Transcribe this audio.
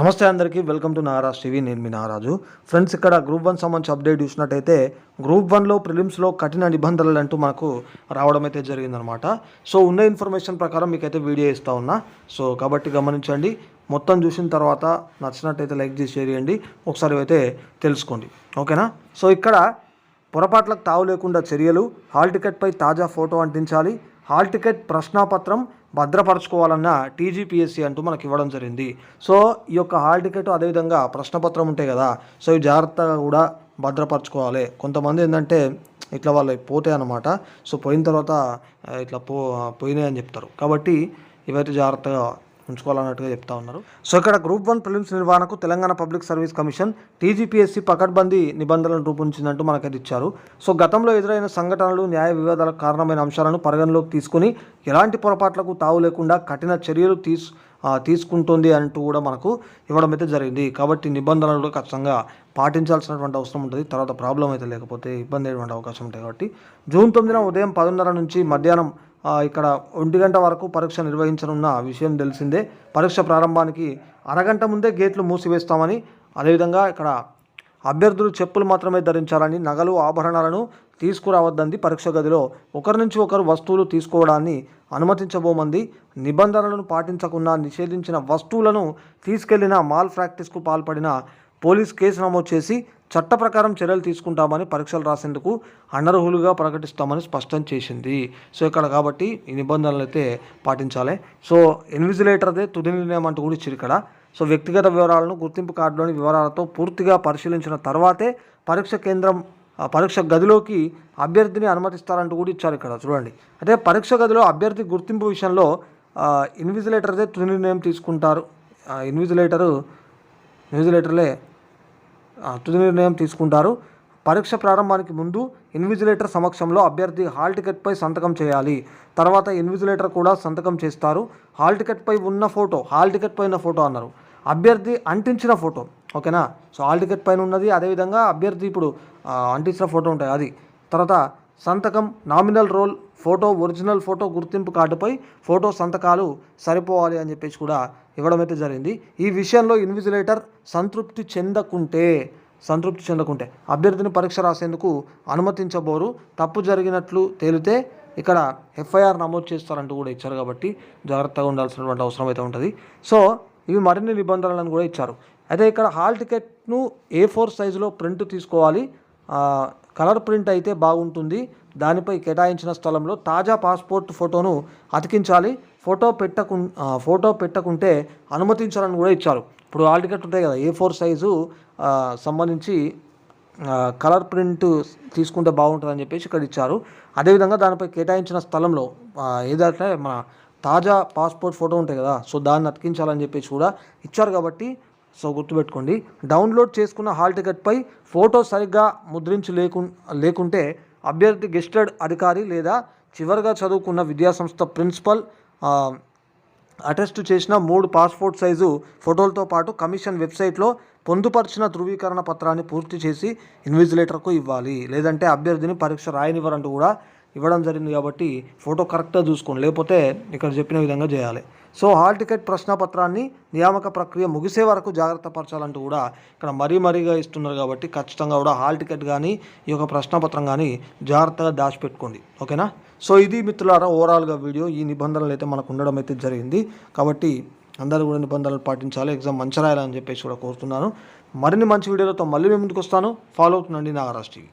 నమస్తే అందరికీ welcome to Naraj TV. నేను మీ నారాజు. ఫ్రెండ్స్ ఇక్కడ గ్రూప్ వన్ సంబంధించి అప్డేట్ చూసినట్టయితే గ్రూప్ వన్లో ప్రిలిమ్స్లో కఠిన నిబంధనలు అంటూ మనకు రావడం అయితే జరిగిందనమాట సో ఉన్న ఇన్ఫర్మేషన్ ప్రకారం మీకైతే వీడియో ఇస్తూ ఉన్నా. సో కాబట్టి గమనించండి. మొత్తం చూసిన తర్వాత నచ్చినట్టయితే లైక్ చేసి షేర్ చేయండి. ఒకసారి అయితే తెలుసుకోండి. ఓకేనా? సో ఇక్కడ పొరపాట్లకు తావు లేకుండా చర్యలు హాల్ టికెట్పై తాజా ఫోటో అంటించాలి హాల్ టికెట్ ప్రశ్నాపత్రం భద్రపరచుకోవాలన్న టీజీపీఎస్సీ అంటూ మనకి ఇవ్వడం జరిగింది. సో ఈ యొక్క హాల్ టికెట్ అదేవిధంగా ప్రశ్నపత్రం ఉంటాయి కదా సో ఇవి జాగ్రత్తగా కూడా భద్రపరచుకోవాలి. కొంతమంది ఏంటంటే ఇట్లా వాళ్ళు పోతాయి అన్నమాట. సో పోయిన తర్వాత ఇట్లా పో పోయినాయి అని చెప్తారు. కాబట్టి ఇవైతే జాగ్రత్తగా ఉంచుకోవాలన్నట్టుగా చెప్తా ఉన్నారు. సో ఇక్కడ గ్రూప్ వన్ ప్రిలిమ్స్ నిర్వహణకు Telangana public service commission TGPSC పకడ్బందీ నిబంధనలను రూపొందించిందంటూ మనకైతే ఇచ్చారు. సో గతంలో ఎదురైన సంఘటనలు న్యాయ వివాదాలకు కారణమైన అంశాలను పరిగణలోకి తీసుకుని ఎలాంటి పొరపాట్లకు తావు లేకుండా కఠిన చర్యలు తీసు తీసుకుంటుంది అంటూ కూడా మనకు ఇవ్వడం అయితే జరిగింది. కాబట్టి నిబంధనలు కూడా ఖచ్చితంగా పాటించాల్సినటువంటి అవసరం ఉంటుంది. తర్వాత ప్రాబ్లం అయితే లేకపోతే ఇబ్బంది అయ్యేటువంటి అవకాశం ఉంటుంది కాబట్టి. జూన్ తొమ్మిదిన ఉదయం పదిన్నర నుంచి మధ్యాహ్నం ఇక్కడ ఒంటి గంట వరకు పరీక్ష నిర్వహించనున్న విషయం తెలిసిందే. పరీక్ష ప్రారంభానికి అరగంట ముందే గేట్లు మూసివేస్తామని అదేవిధంగా ఇక్కడ అభ్యర్థులు చెప్పులు మాత్రమే ధరించాలని నగలు ఆభరణాలను తీసుకురావద్దంది పరీక్ష గదిలో. ఒకరి నుంచి ఒకరు వస్తువులు తీసుకోవడాన్ని అనుమతించబోమంది. నిబంధనలను పాటించకుండా నిషేధించిన వస్తువులను తీసుకెళ్ళిన మాల్ ప్రాక్టీస్కు పాల్పడిన పోలీస్ కేసు నమోదు చేసి చట్ట ప్రకారం చర్యలు తీసుకుంటామని పరీక్షలు రాసేందుకు అనర్హులుగా ప్రకటిస్తామని స్పష్టం చేసింది. సో ఇక్కడ కాబట్టి ఈ నిబంధనలు అయితే పాటించాలి. సో ఇన్విజిలేటర్దే తుది నిర్ణయం అంటూ కూడా ఇచ్చారు ఇక్కడ. సో వ్యక్తిగత వివరాలను గుర్తింపు కార్డులోని వివరాలతో పూర్తిగా పరిశీలించిన తర్వాతే పరీక్ష కేంద్రం పరీక్ష గదిలోకి అభ్యర్థిని అనుమతిస్తారంటూ కూడా ఇచ్చారు ఇక్కడ. చూడండి. అదే పరీక్ష గదిలో అభ్యర్థి గుర్తింపు విషయంలో ఇన్విజిలేటర్దే తుది నిర్ణయం తీసుకుంటారు. ఇన్విజిలేటరు ఇన్విజిలేటర్లే తుది నిర్ణయం తీసుకుంటారు. పరీక్ష ప్రారంభానికి ముందు ఇన్విజిలేటర్ సమక్షంలో అభ్యర్థి హాల్ టికెట్పై సంతకం చేయాలి. తర్వాత ఇన్విజిలేటర్ కూడా సంతకం చేస్తారు. హాల్ టికెట్పై ఉన్న ఫోటో హాల్ టికెట్ పైన ఫోటో అన్నారు. అభ్యర్థి అంటించిన ఫోటో ఓకేనా? సో హాల్ టికెట్ పైన ఉన్నది. అదేవిధంగా అభ్యర్థి ఇప్పుడు అంటించిన ఫోటో ఉంటాయి అది. తర్వాత సంతకం nominal roll photo original photo గుర్తింపు కార్డుపై ఫోటో సంతకాలు సరిపోవాలి అని చెప్పేసి కూడా ఇవ్వడం అయితే జరిగింది. ఈ విషయంలో ఇన్విజిలేటర్ సంతృప్తి చెందకుంటే సంతృప్తి చెందకుంటే అభ్యర్థిని పరీక్ష రాసేందుకు అనుమతించబోరు. తప్పు జరిగినట్లు తేలితే ఇక్కడ ఎఫ్ఐఆర్ నమోదు చేస్తారంటూ కూడా ఇచ్చారు కాబట్టి జాగ్రత్తగా ఉండాల్సినటువంటి అవసరం అయితే ఉంటుంది. సో ఇవి మరిన్ని నిబంధనలను కూడా ఇచ్చారు. అయితే ఇక్కడ హాల్ టికెట్ను ఏ ఫోర్ సైజులో ప్రింట్ తీసుకోవాలి? కలర్ ప్రింట్ అయితే బాగుంటుంది. దానిపై కేటాయించిన స్థలంలో తాజా పాస్పోర్ట్ ఫోటోను అతికించాలి. ఫోటో పెట్టకు ఫోటో పెట్టకుంటే అనుమతించాలని కూడా ఇచ్చారు. ఇప్పుడు హాల్ టికెట్ ఉంటాయి కదా ఏ ఫోర్ సైజు సంబంధించి కలర్ ప్రింట్ తీసుకుంటే బాగుంటుందని చెప్పేసి ఇక్కడ ఇచ్చారు. అదేవిధంగా దానిపై కేటాయించిన స్థలంలో ఏదంటే మన తాజా పాస్పోర్ట్ ఫోటో ఉంటాయి కదా సో దాన్ని అతికించాలని చెప్పేసి కూడా ఇచ్చారు కాబట్టి సో గుర్తుపెట్టుకోండి. డౌన్లోడ్ చేసుకున్న హాల్ టికెట్పై ఫోటో సరిగ్గా ముద్రించి లేకు లేకుంటే అభ్యర్థి గెస్టెడ్ అధికారి లేదా చివరిగా చదువుకున్న విద్యాసంస్థ ప్రిన్సిపల్ అటెస్ట్ చేసిన మూడు పాస్పోర్ట్ సైజు ఫోటోలతో పాటు కమిషన్ వెబ్సైట్లో పొందుపరిచిన ధృవీకరణ పత్రాన్ని పూర్తి చేసి ఇన్విజిలేటర్కు ఇవ్వాలి. లేదంటే అభ్యర్థిని పరీక్ష రాయనివ్వరంటూ కూడా ఇవ్వడం జరిగింది కాబట్టి ఫోటో కరెక్ట్గా చూసుకోండి. లేకపోతే ఇక్కడ చెప్పిన విధంగా చేయాలి. సో హాల్ టికెట్ ప్రశ్నపత్రాన్ని నియామక ప్రక్రియ ముగిసే వరకు జాగ్రత్త పరచాలంటూ కూడా ఇక్కడ మరీ మరీగా ఇస్తున్నారు కాబట్టి ఖచ్చితంగా కూడా హాల్ టికెట్ కానీ ఈ యొక్క ప్రశ్నపత్రం కానీ జాగ్రత్తగా దాచిపెట్టుకోండి. ఓకేనా? సో ఇది మిత్రులారా ఓవరాల్గా వీడియో. ఈ నిబంధనలు అయితే మనకు ఉండడం అయితే జరిగింది. కాబట్టి అందరూ కూడా నిబంధనలు పాటించాలి. ఎగ్జామ్ మంచి రాయాలని చెప్పేసి కూడా కోరుతున్నాను. మరిన్ని మంచి వీడియోలతో మళ్ళీ మేము ముందుకు వస్తాను. ఫాలో అవుతుండండి నాగరాజ్ టీవీ.